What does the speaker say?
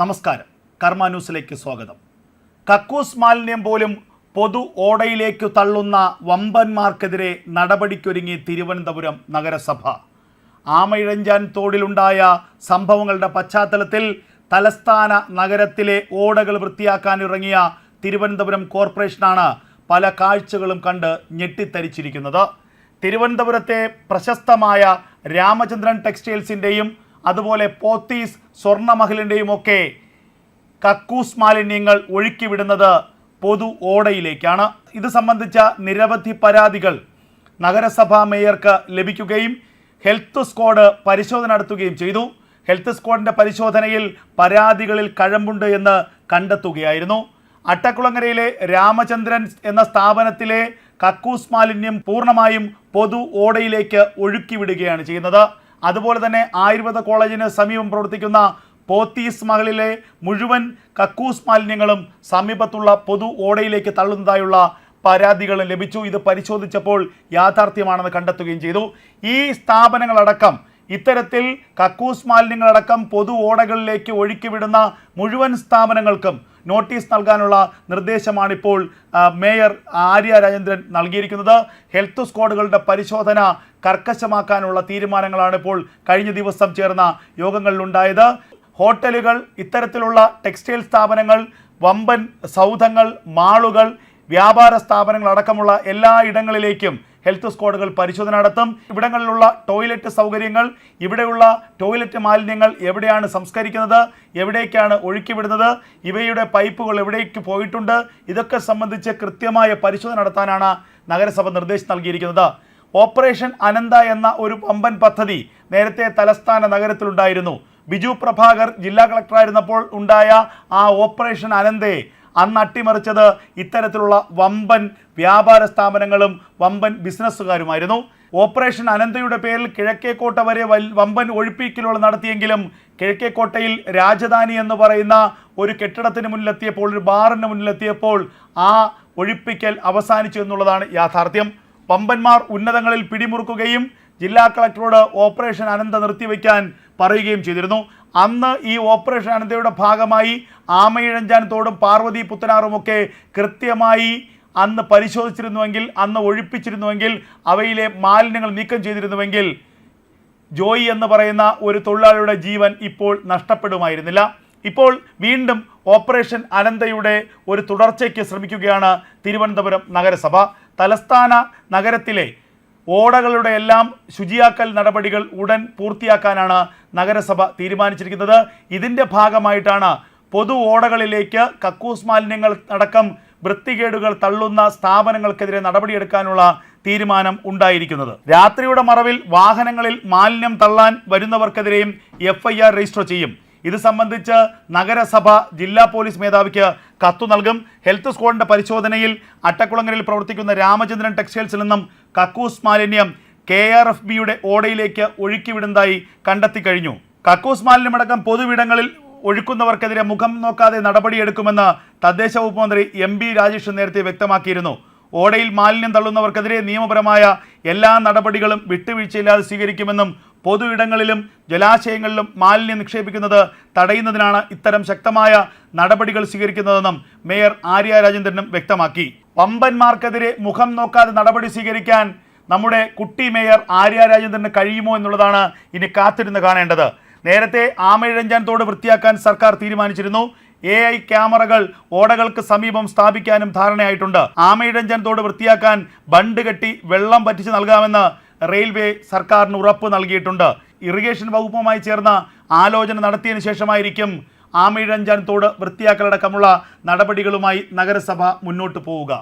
നമസ്കാരം. കർമ്മ ന്യൂസിലേക്ക് സ്വാഗതം. കക്കൂസ് മാലിന്യം പോലും പൊതു ഓടയിലേക്ക് തള്ളുന്ന വമ്പന്മാർക്കെതിരെ നടപടിക്കൊരുങ്ങി തിരുവനന്തപുരം നഗരസഭ. ആമയിഴഞ്ചാൻ തോടിലുണ്ടായ സംഭവങ്ങളുടെ പശ്ചാത്തലത്തിൽ തലസ്ഥാന നഗരത്തിലെ ഓടകൾ വൃത്തിയാക്കാൻ ഇറങ്ങിയ തിരുവനന്തപുരം കോർപ്പറേഷനാണ് പല കാഴ്ചകളും കണ്ട് ഞെട്ടിത്തരിച്ചിരിക്കുന്നത്. തിരുവനന്തപുരത്തെ പ്രശസ്തമായ രാമചന്ദ്രൻ ടെക്സ്റ്റൈൽസിന്റെയും അതുപോലെ പോത്തീസ് സ്വർണമഹലിന്റെയും ഒക്കെ കക്കൂസ് മാലിന്യങ്ങൾ ഒഴുക്കിവിടുന്നത് പൊതു ഓടയിലേക്കാണ്. ഇത് സംബന്ധിച്ച നിരവധി പരാതികൾ നഗരസഭാ മേയർക്ക് ലഭിക്കുകയും ഹെൽത്ത് സ്ക്വാഡ് പരിശോധന നടത്തുകയും ചെയ്തു. ഹെൽത്ത് സ്ക്വാഡിന്റെ പരിശോധനയിൽ പരാതികളിൽ കഴമ്പുണ്ട് എന്ന് കണ്ടെത്തുകയായിരുന്നു. അട്ടക്കുളങ്ങരയിലെ രാമചന്ദ്രൻ എന്ന സ്ഥാപനത്തിലെ കക്കൂസ് മാലിന്യം പൂർണമായും പൊതു ഓടയിലേക്ക് ഒഴുക്കിവിടുകയാണ് ചെയ്യുന്നത്. അതുപോലെ തന്നെ ആയുർവേദ കോളേജിന് സമീപം പ്രവർത്തിക്കുന്ന പോത്തീസ് മകളിലെ മുഴുവൻ കക്കൂസ് മാലിന്യങ്ങളും സമീപത്തുള്ള പൊതു ഓടയിലേക്ക് തള്ളുന്നതായുള്ള പരാതികൾ ലഭിച്ചു. ഇത് പരിശോധിച്ചപ്പോൾ യാഥാർത്ഥ്യമാണെന്ന് കണ്ടെത്തുകയും ചെയ്തു. ഈ സ്ഥാപനങ്ങളടക്കം ഇത്തരത്തിൽ കക്കൂസ് മാലിന്യങ്ങളടക്കം പൊതു ഓടകളിലേക്ക് ഒഴുക്കിവിടുന്ന മുഴുവൻ സ്ഥാപനങ്ങൾക്കും നോട്ടീസ് നൽകാനുള്ള നിർദ്ദേശമാണിപ്പോൾ മേയർ ആര്യ രാജേന്ദ്രൻ നൽകിയിരിക്കുന്നത്. ഹെൽത്ത് സ്ക്വാഡുകളുടെ പരിശോധന കർക്കശമാക്കാനുള്ള തീരുമാനങ്ങളാണ് ഇപ്പോൾ കഴിഞ്ഞ ദിവസം ചേർന്ന യോഗങ്ങളിലുണ്ടായത്. ഹോട്ടലുകൾ ഇത്തരത്തിലുള്ള ടെക്സ്റ്റൈൽ സ്ഥാപനങ്ങൾ വമ്പൻ സൗധങ്ങൾ മാളുകൾ വ്യാപാര സ്ഥാപനങ്ങൾ അടക്കമുള്ള എല്ലാ ഇടങ്ങളിലേക്കും ഹെൽത്ത് സ്ക്വാഡുകൾ പരിശോധന നടത്തും. ഇവിടങ്ങളിലുള്ള ടോയ്ലറ്റ് സൗകര്യങ്ങൾ ഇവിടെയുള്ള ടോയ്ലറ്റ് മാലിന്യങ്ങൾ എവിടെയാണ് സംസ്കരിക്കുന്നത് എവിടേക്കാണ് ഒഴുക്കിവിടുന്നത് ഇവയുടെ പൈപ്പുകൾ എവിടേക്ക് പോയിട്ടുണ്ട് ഇതൊക്കെ സംബന്ധിച്ച് കൃത്യമായ പരിശോധന നടത്താനാണ് നഗരസഭ നിർദ്ദേശം നൽകിയിരിക്കുന്നത്. ഓപ്പറേഷൻ അനന്ത എന്ന ഒരു പമ്പൻ പദ്ധതി നേരത്തെ തലസ്ഥാന നഗരത്തിലുണ്ടായിരുന്നു. ബിജു പ്രഭാകർ ജില്ലാ കളക്ടറായിരുന്നപ്പോൾ ഉണ്ടായ ആ ഓപ്പറേഷൻ അനന്തയെ അന്ന് അട്ടിമറിച്ചത് ഇത്തരത്തിലുള്ള വമ്പൻ വ്യാപാര സ്ഥാപനങ്ങളും വമ്പൻ ബിസിനസ്സുകാരുമായിരുന്നു. ഓപ്പറേഷൻ അനന്തയുടെ പേരിൽ കിഴക്കേക്കോട്ട വരെ വമ്പൻ ഒഴിപ്പിക്കലുകൾ നടത്തിയെങ്കിലും കിഴക്കേക്കോട്ടയിൽ രാജധാനി എന്ന് പറയുന്ന ഒരു കെട്ടിടത്തിന് മുന്നിലെത്തിയപ്പോൾ ഒരു ബാറിന് മുന്നിലെത്തിയപ്പോൾ ആ ഒഴിപ്പിക്കൽ അവസാനിച്ചു എന്നുള്ളതാണ് യാഥാർത്ഥ്യം. വമ്പന്മാർ ഉന്നതങ്ങളിൽ പിടിമുറുക്കുകയും ജില്ലാ കളക്ടറോട് ഓപ്പറേഷൻ അനന്ത നിർത്തിവെക്കാൻ പറയുകയും ചെയ്തിരുന്നു. അന്ന് ഈ ഓപ്പറേഷൻ അനന്തയുടെ ഭാഗമായി ആമയിഴഞ്ചാൻ തോടും പാർവതി പുത്തനാറുമൊക്കെ കൃത്യമായി അന്ന് പരിശോധിച്ചിരുന്നുവെങ്കിൽ അന്ന് ഒഴിപ്പിച്ചിരുന്നുവെങ്കിൽ അവയിലെ മാലിന്യങ്ങൾ നീക്കം ചെയ്തിരുന്നുവെങ്കിൽ ജോയി എന്ന് പറയുന്ന ഒരു തൊഴിലാളിയുടെ ജീവൻ ഇപ്പോൾ നഷ്ടപ്പെടുമായിരുന്നില്ല. ഇപ്പോൾ വീണ്ടും ഓപ്പറേഷൻ അനന്തയുടെ ഒരു തുടർച്ചയ്ക്ക് ശ്രമിക്കുകയാണ് തിരുവനന്തപുരം നഗരസഭ. തലസ്ഥാന നഗരത്തിലെ ഓടകളുടെ എല്ലാം ശുചിയാക്കൽ നടപടികൾ ഉടൻ പൂർത്തിയാക്കാനാണ് നഗരസഭ തീരുമാനിച്ചിരിക്കുന്നത്. ഇതിന്റെ ഭാഗമായിട്ടാണ് പൊതു ഓടകളിലേക്ക് കക്കൂസ് മാലിന്യങ്ങൾ അടക്കം വൃത്തികേടുകൾ തള്ളുന്ന സ്ഥാപനങ്ങൾക്കെതിരെ നടപടിയെടുക്കാനുള്ള തീരുമാനം ഉണ്ടായിരിക്കുന്നത്. രാത്രിയുടെ മറവിൽ വാഹനങ്ങളിൽ മാലിന്യം തള്ളാൻ വരുന്നവർക്കെതിരെയും എഫ് രജിസ്റ്റർ ചെയ്യും. ഇത് സംബന്ധിച്ച് നഗരസഭ ജില്ലാ പോലീസ് മേധാവിക്ക് കത്തു നൽകും. ഹെൽത്ത് സ്ക്വാഡിന്റെ പരിശോധനയിൽ അട്ടക്കുളങ്ങരയിൽ പ്രവർത്തിക്കുന്ന രാമചന്ദ്രൻ ടെക്സ്റ്റൈൽസിൽ നിന്നും കക്കൂസ് മാലിന്യം കെ ആർ എഫ് ബിയുടെ ഓടയിലേക്ക് ഒഴുക്കിവിടുന്നതായി കണ്ടെത്തി കഴിഞ്ഞു. കക്കൂസ് മാലിന്യമടക്കം പൊതുവിടങ്ങളിൽ ഒഴുക്കുന്നവർക്കെതിരെ മുഖം നോക്കാതെ നടപടിയെടുക്കുമെന്ന് തദ്ദേശ വകുപ്പ് മന്ത്രി എം ബി രാജേഷ് നേരത്തെ വ്യക്തമാക്കിയിരുന്നു. ഓടയിൽ മാലിന്യം തള്ളുന്നവർക്കെതിരെ നിയമപരമായ എല്ലാ നടപടികളും വിട്ടുവീഴ്ചയില്ലാതെ സ്വീകരിക്കുമെന്നും പൊതു ഇടങ്ങളിലും ജലാശയങ്ങളിലും മാലിന്യം നിക്ഷേപിക്കുന്നത് തടയുന്നതിനാണ് ഇത്തരം ശക്തമായ നടപടികൾ സ്വീകരിക്കുന്നതെന്നും മേയർ ആര്യ രാജേന്ദ്രനും വ്യക്തമാക്കി. വമ്പന്മാർക്കെതിരെ മുഖം നോക്കാതെ നടപടി സ്വീകരിക്കാൻ നമ്മുടെ കുട്ടി മേയർ ആര്യ രാജേന്ദ്രന് കഴിയുമോ എന്നുള്ളതാണ് ഇനി കാത്തിരുന്ന് കാണേണ്ടത്. നേരത്തെ ആമയിഴഞ്ചാൻ തോട് വൃത്തിയാക്കാൻ സർക്കാർ തീരുമാനിച്ചിരുന്നു. എ ഐ ക്യാമറകൾ ഓടകൾക്ക് സമീപം സ്ഥാപിക്കാനും ധാരണയായിട്ടുണ്ട്. ആമയിഴഞ്ചാൻ തോട് വൃത്തിയാക്കാൻ ബണ്ട് കെട്ടി വെള്ളം പറ്റിച്ച് നൽകാമെന്ന് റെയിൽവേ സർക്കാരിന് ഉറപ്പ് നൽകിയിട്ടുണ്ട്. ഇറിഗേഷൻ വകുപ്പുമായി ചേർന്ന ആലോചന നടത്തിയതിനു ശേഷമായിരിക്കും ആമയിഴഞ്ചാൻ തോട് വൃത്തിയാക്കലടക്കമുള്ള നടപടികളുമായി നഗരസഭ മുന്നോട്ട് പോവുക.